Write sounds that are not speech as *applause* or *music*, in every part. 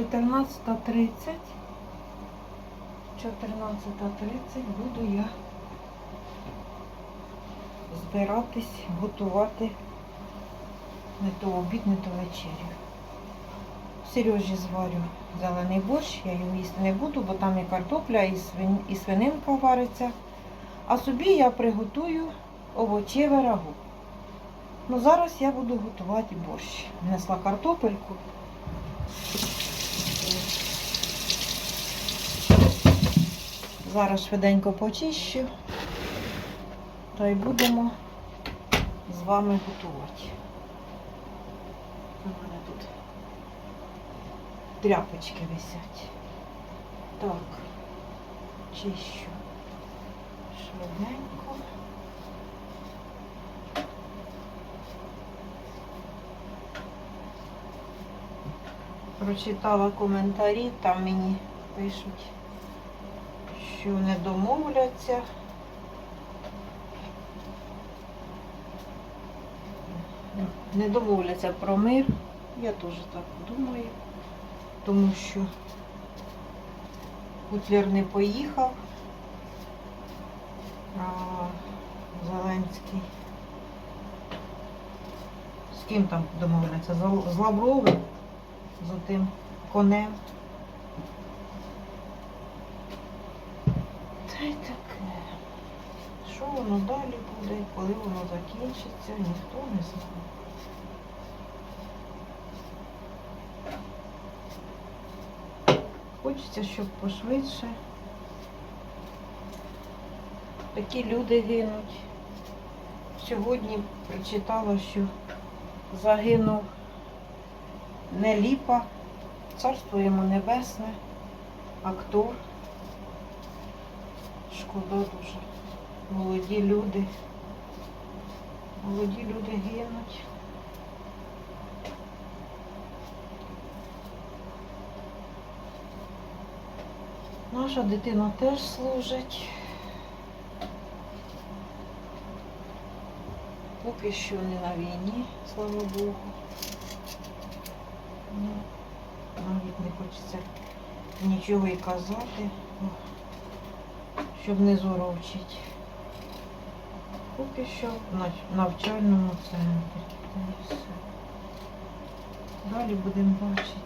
14.30. 14.30 буду я збиратись, готувати не то обід, не то вечерю. Сережі зварю зелений борщ, я його їсти не буду, бо там і картопля, і, свин... і свининка вариться. А собі я приготую овочеве рагу. Ну зараз я буду готувати борщ. Несла картопельку. Зараз швиденько почищу. Та й будемо з вами готувати. У мене тут тряпочки висять. Так, чищу швиденько. Прочитала коментарі, там мені пишуть, що не домовляться. Не домовляться про мир. Я теж так думаю, тому що Путлер не поїхав, а Зеленський. З ким там домовляться? З Лавровим, з тим конем. Та таке. Що воно далі буде, коли воно закінчиться, ніхто не знає. Хочеться, щоб пошвидше. Такі люди гинуть. Сьогодні прочитала, що загинув не ліпа, царство йому небесне, актор. Шкода дуже. Молоді люди. Молоді люди гинуть. Наша дитина теж служить. Поки що не на війні, слава Богу. Ну, навіть не хочеться нічого і казати, щоб не зорочить. Поки що в навчальному центрі. Далі будемо бачити.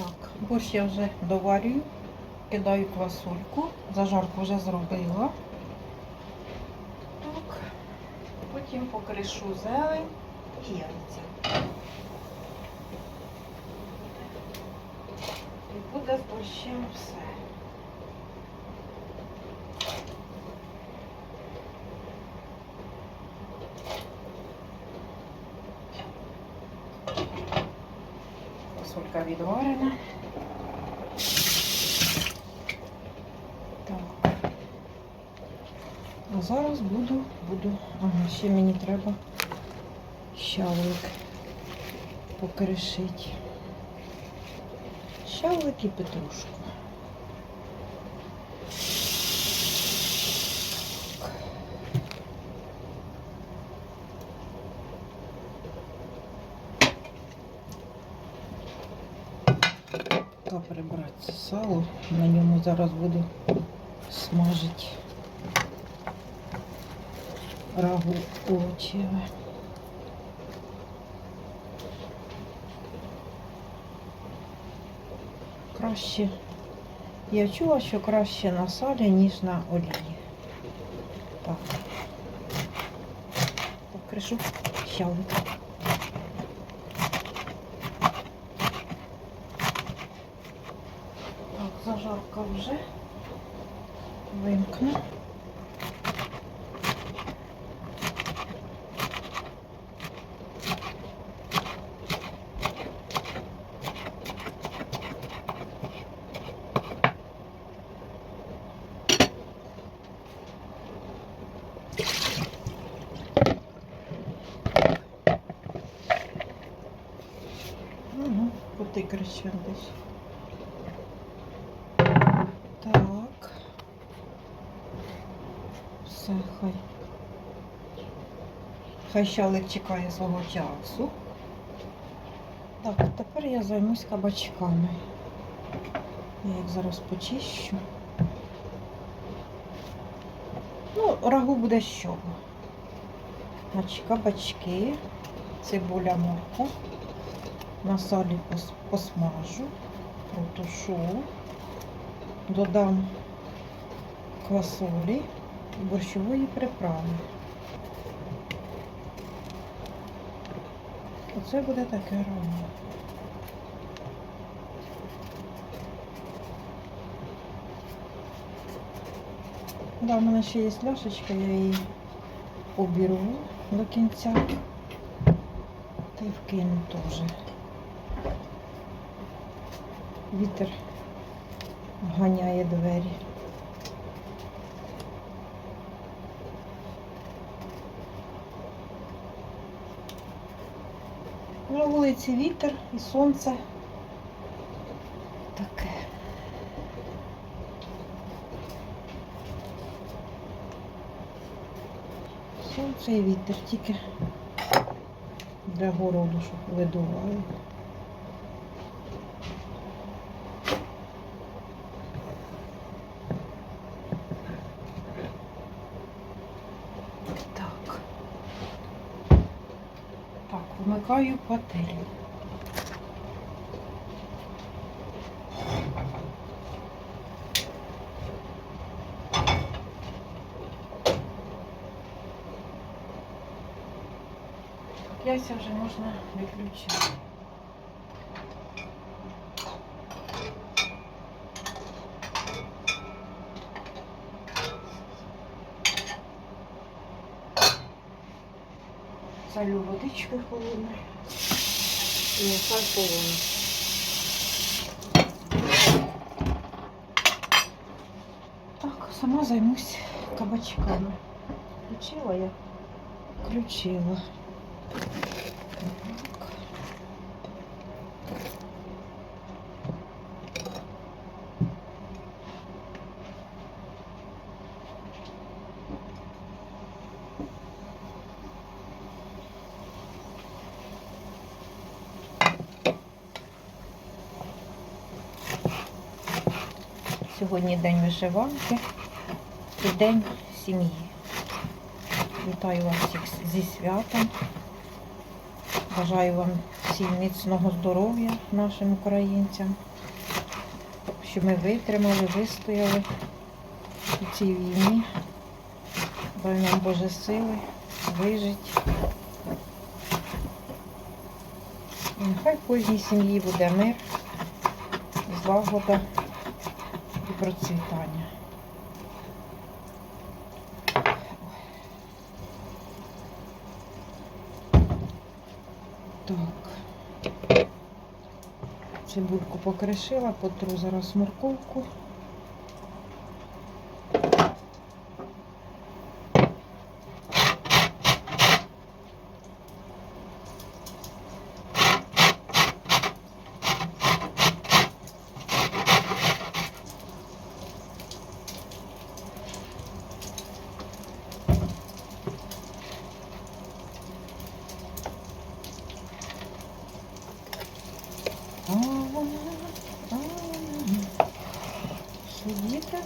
Так, борщ я вже доварюю, кидаю квасольку, зажарку вже зробила. Так, потім покришу зелень і яйця. І буде з борщем все. Фасолька відварена. Так. Зараз буду, буду. Ага, ще мені треба щавлик покришити. Щавлик і петрушку. Прибрати сало. На ньому зараз буду смажити рагу овочеве. Краще. Я чула, що краще на салі, ніж на олії. Так. Покришу щавлик. Так, зажарка вже вимкну. Крещендиш. Так. Все, хай. Хай щалик чекає свого часу. Так, тепер я займусь кабачками. Я їх зараз почищу. Ну, рагу буде чого. Значить, кабачки, цибуля морква. На салі посмажу, протушу, додам квасолі і борщової приправи. Оце буде таке ровно. Да, у мене ще є ляшечка, я її обірву до кінця. Та й вкину теж. Вітер ганяє двері. На вулиці вітер і сонце таке. Сонце і вітер тільки для городу, щоб видували. Так. Так, вмикаю пательню. Яйця вже можна виключати. Залю водичкою холодною і нехай полоне. Так, сама займусь кабачками. Включила я? Включила. Сьогодні день вишиванки і день сім'ї. Вітаю вас всіх зі святом. Бажаю вам всім міцного здоров'я нашим українцям, щоб ми витримали, вистояли у цій війні. Дай нам Боже сили вижити. І нехай кожній сім'ї буде мир, злагода і процвітання. Так. Цибульку покришила, потру зараз морковку. Сидітиме,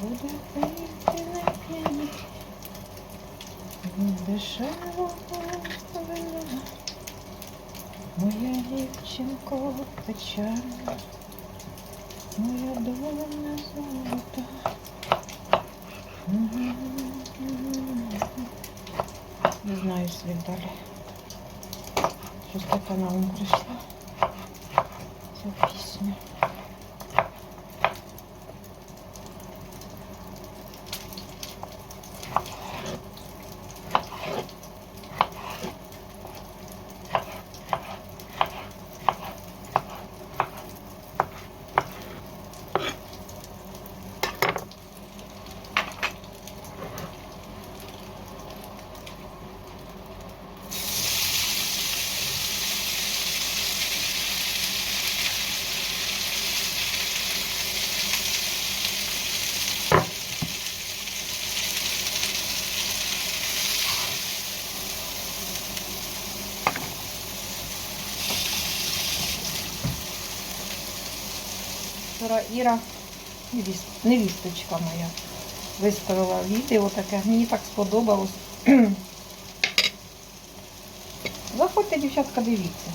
буде пити на п'яні, дешево. Моя дівчинко печальна, моя доля золота. Не знаю слід далі. На ум прийшла. Ця пісня. Вчора Іра, невісточка моя, виставила відео таке, мені так сподобалось. *clears throat* Заходьте, дівчатка, дивіться.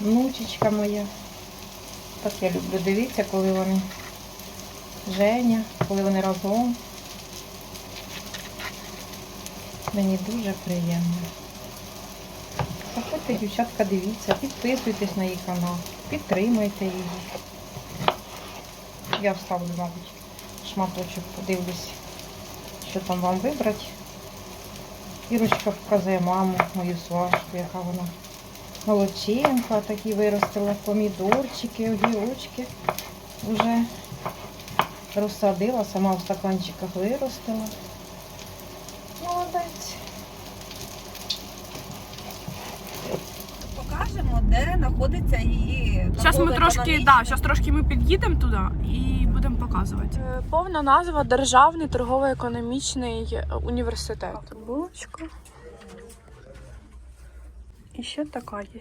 Внучечка моя. Так я люблю дивитися, коли вони Женя, коли вони разом. Мені дуже приємно. Заходьте, дівчатка, дивіться, підписуйтесь на її канал, підтримуйте її. Я вставлю, мабуть, шматочок, подивлюсь, що там вам вибрати. Ірочка показує маму, мою сважку, яка вона молодчинка, такі виростила помідорчики, огірочки. Вже розсадила, сама в стаканчиках виростила. Молодець. Покажемо, де знаходиться її. Зараз ми трошки, да, зараз трошки ми під'їдемо туди і будемо показувати. Е, Повна назва Державний торгово-економічний університет. Булочка. І ще така є.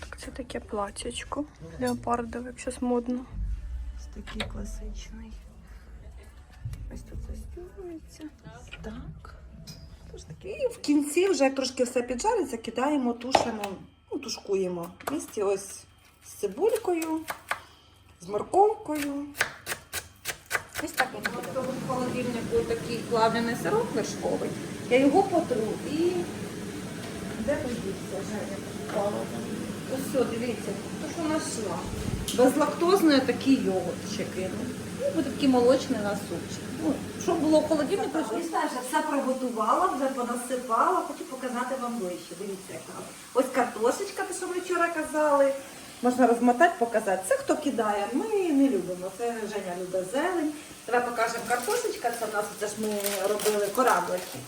Так, це таке платячко. Леопардове, як зараз модно. Ось такий класичний. Ось тут застібується. Так. І в кінці, вже як трошки все піджариться, кидаємо, тушимо, ну, тушкуємо. Місті ось з цибулькою, з морковкою. Ось так він буде. В холодильнику такий плавлений сироп вершковий. Я його потру і де подівся, Женя? Впала. Ось дивіться, то що знайшла. Безлактозний такий йогурт ще кину. І буде такий молочний на супчик. Ну, що було в холодильнику? Ось все приготувала, вже понасипала, хочу показати вам ближче. Дивіться, яка. Ось картошечка, те, що ми вчора казали. Можна розмотати, показати. Це хто кидає, ми не любимо. Це Женя любить зелень. Давай покажемо картошечка, це у нас це ми робили кораблики.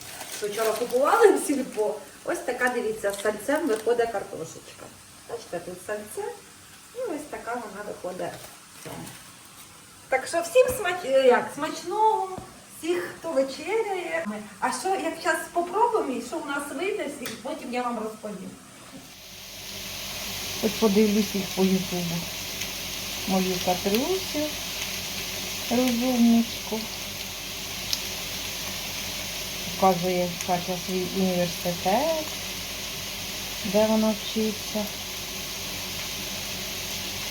Вчора купували в сільпо. Ось така, дивіться, з сальцем виходить картошечка. Бачите, тут сальце. І ось така вона виходить. Так що всім смач... як, смачного, всіх, хто вечеряє. А що, як зараз спробуємо, і що в нас вийде, всіх, потім я вам розповім. Хоч подивлюсь їх по ютубу. Мою Катрусю, розумничку. Показує Катя свій університет, де вона вчиться.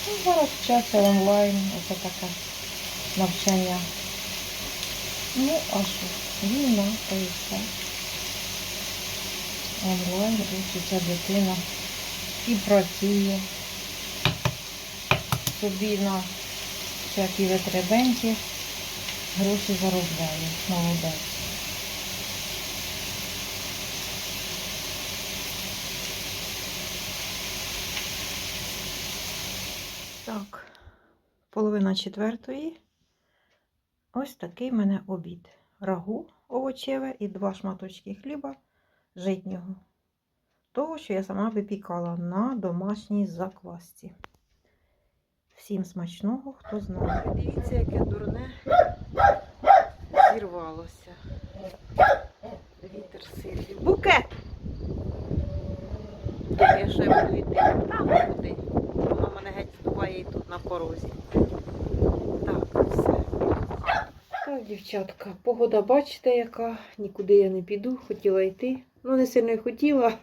Ну, зараз вчаться онлайн, оце таке навчання. Ну, а що? Війна, то і все. Онлайн учиться дитина і працює собі на всякі витребеньки, гроші заробляє. Молодець. Так, половина четвертої. Ось такий в мене обід. Рагу овочеве і два шматочки хліба житнього того, що я сама випікала на домашній заквасці. Всім смачного, хто знає. Дивіться, яке дурне зірвалося. Вітер сильний. Букет! Я буду йти. Там куди. Вона мене геть здуває і тут на порозі. Так, все. Так, дівчатка, погода бачите, яка. Нікуди я не піду, хотіла йти. Ну, не сильно хотіла.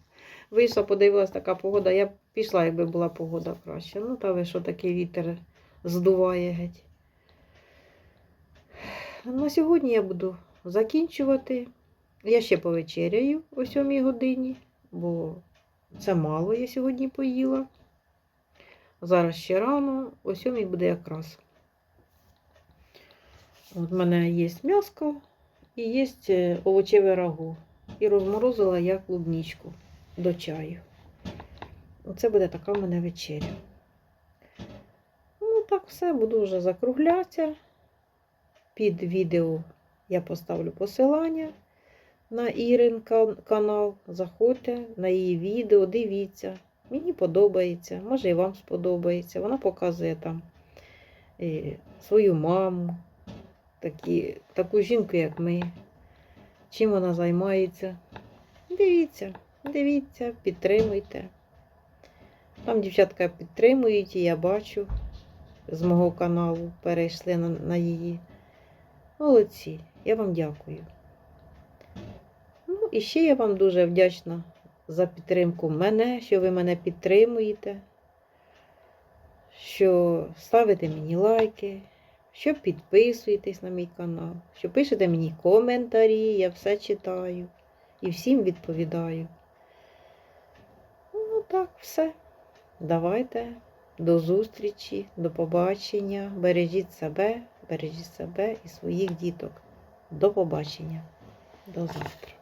*laughs* Вийшла, подивилась така погода. Я б пішла, якби була погода краще. Ну, та ви що такий вітер здуває геть. На сьогодні я буду закінчувати. Я ще повечеряю о 7 годині, бо це мало я сьогодні поїла. Зараз ще рано, о 7 буде якраз. От в мене є м'яско і є е, овочеве рагу. І розморозила я клубничку до чаю. Оце буде така в мене вечеря. Ну, так все, буду вже закруглятися. Під відео я поставлю посилання на Ірин канал. Заходьте на її відео, дивіться. Мені подобається, може і вам сподобається. Вона показує там е, свою маму, такі, таку жінку, як ми. Чим вона займається. Дивіться, Дивіться, підтримуйте. Там дівчатка підтримують, і я бачу з мого каналу перейшли на, на її. Молодці, я вам дякую. Ну, і ще я вам дуже вдячна за підтримку мене, що ви мене підтримуєте, що ставите мені лайки, що підписуєтесь на мій канал, що пишете мені коментарі, я все читаю і всім відповідаю. Ну, так, все. Давайте. До зустрічі, до побачення. Бережіть себе, бережіть себе і своїх діток. До побачення. До завтра.